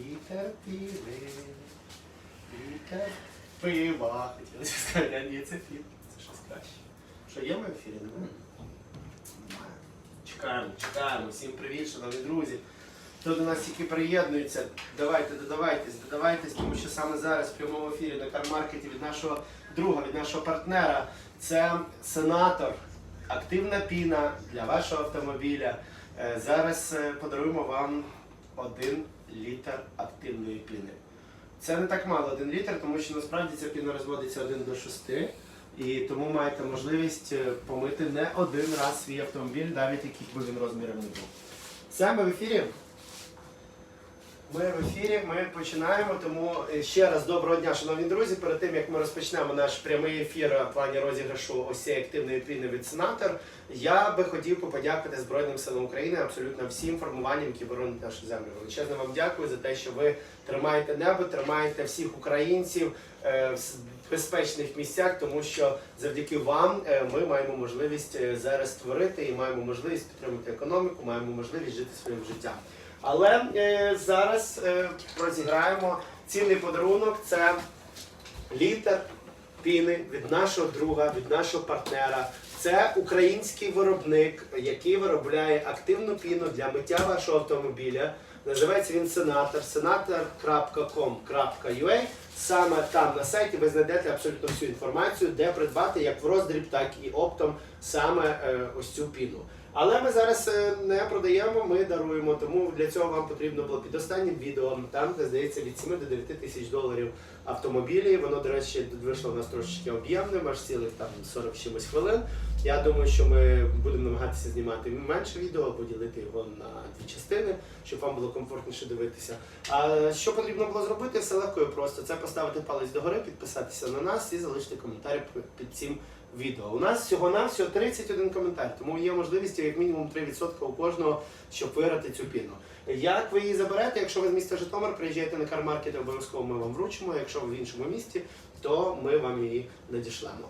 Літер піви. Літер пива. Хотілося сказати, а ні, це фільм. Це щось краще. Що є ми в ефірі? Немає. Чекаємо, чекаємо. Всім привіт, шановні друзі. Хто до нас тільки приєднується, давайте, додавайтесь, додавайтесь, тому що саме зараз в прямому ефірі на кармаркеті від нашого друга, від нашого партнера, це сенатор, активна піна для вашого автомобіля. Е, Зараз е, подаруємо вам один літр активної піни. Це не так мало, один літр, тому що насправді ця піна розводиться 1 до 6. І тому маєте можливість е, помити не один раз свій автомобіль, навіть який би він розміром не був. Саме в ефірі. Ми в ефірі, ми починаємо. Тому е, ще раз доброго дня, шановні друзі. Перед тим як ми розпочнемо наш прямий ефір в плані розіграшу ось цієї активної піни від сенатор, я би хотів би подякувати Збройним силам України, абсолютно всім формуванням, які боронять нашу землю. Величезно вам дякую за те, що ви тримаєте небо, тримаєте всіх українців е, в безпечних місцях, тому що завдяки вам е, ми маємо можливість зараз створити і маємо можливість підтримати економіку, маємо можливість жити своїм життям. Але е, зараз е, розіграємо цінний подарунок. Це літр піни від нашого друга, від нашого партнера. Це український виробник, який виробляє активну піну для миття вашого автомобіля. Називається він Senator, senator.com.ua. Саме там на сайті ви знайдете абсолютно всю інформацію, де придбати як в роздріб, так і оптом саме е, ось цю піну. Але ми зараз е, не продаємо, ми даруємо. Тому для цього вам потрібно було під останнім відео, там де здається від 7 до 9 тисяч доларів автомобілі. Воно, до речі, вийшло у нас трошечки об'ємним, аж цілих там 40 чимось хвилин. Я думаю, що ми будемо намагатися знімати менше відео, поділити його на дві частини, щоб вам було комфортніше дивитися. А що потрібно було зробити? Все легко і просто. Це поставити палець догори, підписатися на нас і залишити коментар під цим відео. У нас всього навсього 31 коментар, тому є можливість як мінімум 3% у кожного, щоб виграти цю піну. Як ви її заберете? Якщо ви з міста Житомир приїжджаєте на кармаркет, обов'язково ми вам вручимо. Якщо ви в іншому місті, то ми вам її надішлемо.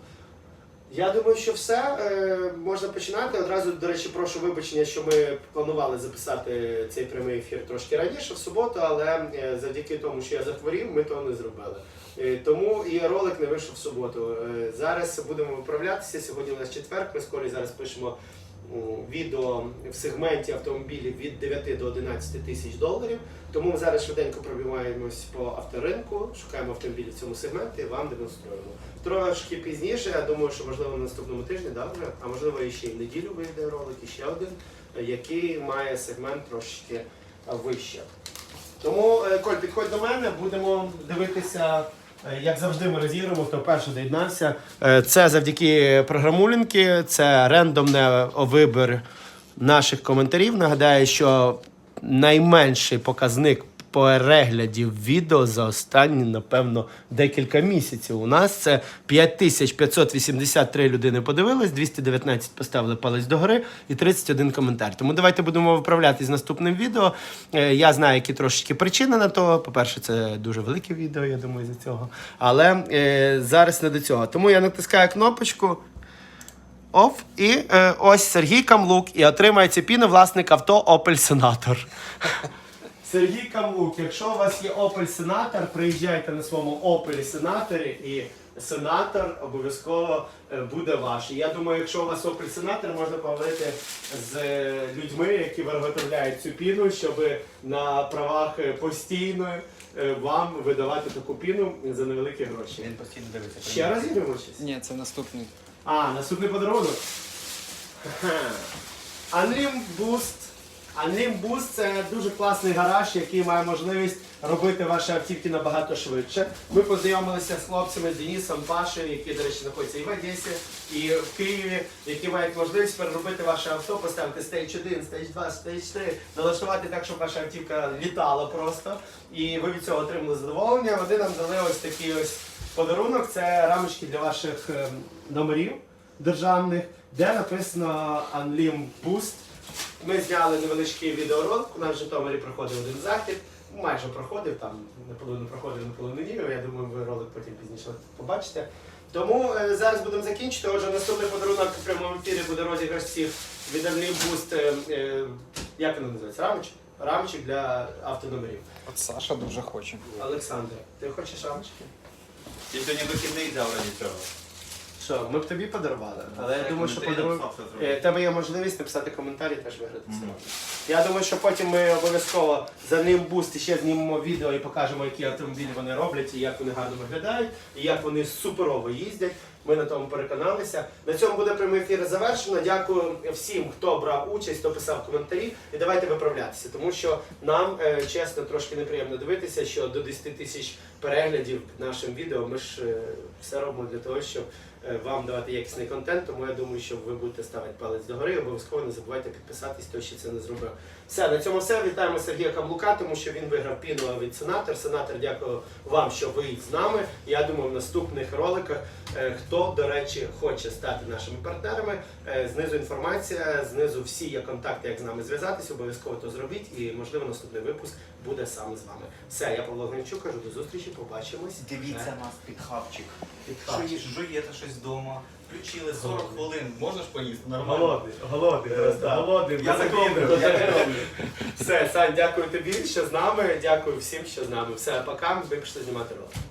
Я думаю, що все е, можна починати. Одразу, до речі, прошу вибачення, що ми планували записати цей прямий ефір трошки раніше, в суботу, але е, завдяки тому, що я захворів, ми того не зробили. Е, тому і ролик не вийшов в суботу. Е, зараз будемо виправлятися. Сьогодні у нас четвер. Ми скорі зараз пишемо відео в сегменті автомобілів від 9 до 11 тисяч доларів. Тому ми зараз швиденько пробиваємось по авторинку, шукаємо автомобілі в цьому сегменті і вам демонструємо. Трошки пізніше, я думаю, що можливо на наступному тижні, да, вже, а можливо і ще й в неділю вийде ролик, і ще один, який має сегмент трошки е, вище. Тому, е, Коль, підходь до мене, будемо дивитися. Е, Як завжди, ми розіграємо, хто перший доєднався. Е, Це завдяки програмулінки, це рендомне вибір наших коментарів. Нагадаю, що найменший показник переглядів відео за останні, напевно, декілька місяців. У нас це 5583 людини подивились, 219 поставили палець догори і 31 коментар. Тому давайте будемо виправляти з наступним відео. Е, Я знаю, які трошки причини на то. По-перше, це дуже велике відео, я думаю, за цього. Але е, зараз не до цього. Тому я натискаю кнопочку. Оф, і е, ось Сергій Камлук і отримає цю піну власник авто Opel Senator. Сергій Камлук, якщо у вас є Opel Senator, приїжджайте на своєму Opel Senator і Сенатор обов'язково е, буде ваш. І я думаю, якщо у вас Opel Senator, можна поговорити з е, людьми, які виготовляють цю піну, щоб на правах е, постійно вам видавати таку піну за невеликі гроші. Він постійно дивиться. Ще раз щось? Ні, це наступний. А, наступний подарунок. Unlim Boost. Unlim Boost це дуже класний гараж, який має можливість робити ваші автівки набагато швидше. Ми познайомилися з хлопцями Денисом Пашею, які, до речі, знаходяться і в Одесі, і в Києві, які мають можливість переробити ваше авто, поставити стейдж 1, стейдж 2, стейдж 3, налаштувати так, щоб ваша автівка літала просто. І ви від цього отримали задоволення. Вони нам дали ось такий ось подарунок. Це рамочки для ваших ем, номерів державних, де написано Unlim Boost. Ми зняли невеличкий відеоролик, у нас в Житомирі проходив один захід. Майже проходив, там наполовину проходив, наполовину ні. Я думаю, ви ролик потім пізніше побачите. Тому е, зараз будемо закінчити. Отже, наступний подарунок в прямому ефірі буде розіграш всіх від Unlim Boost. Е, е, як воно називається? Рамочок? рамчик для автономерів. От Саша дуже хоче. Олександр, ти хочеш рамчики? Я сьогодні вихідний взяв раді цього. Що, ми б тобі подарували, але я думаю, що подаруємо. Е. Тебе є можливість написати коментарі теж виграти сьогодні. Я думаю, що потім ми обов'язково за ним буст і ще знімемо відео і покажемо, які автомобілі вони роблять, і як вони гарно виглядають, і як вони суперово їздять. Ми на тому переконалися. На цьому буде прямий ефір завершено. Дякую всім, хто брав участь, хто писав коментарі. І давайте виправлятися, тому що нам е, чесно трошки неприємно дивитися, що до 10 тисяч переглядів нашим відео ми ж е, все робимо для того, щоб е, вам давати якісний контент. Тому я думаю, що ви будете ставити палець догори. Обов'язково не забувайте підписатись, хто ще це не зробив. Все, на цьому все. Вітаємо Сергія Каблука, тому що він виграв піну від сенатор. Сенатор, дякую вам, що ви з нами. Я думаю, в наступних роликах, хто, до речі, хоче стати нашими партнерами, е, знизу інформація, знизу всі є контакти, як з нами зв'язатися. Обов'язково то зробіть, і можливо наступний випуск буде саме з вами. Все, я Павло Гнильчук, кажу до зустрічі, побачимось. Дивіться нас під хавчик. Під хавчик. їж, жуєте щось вдома, включили 40 хвилин, можна ж поїсти? Нормально. Голодний, голодний, просто голодний. Я закоплю. Все, Сань, дякую тобі, що з нами. Дякую всім, що з нами. Все, пока. Ми пішли знімати ролик.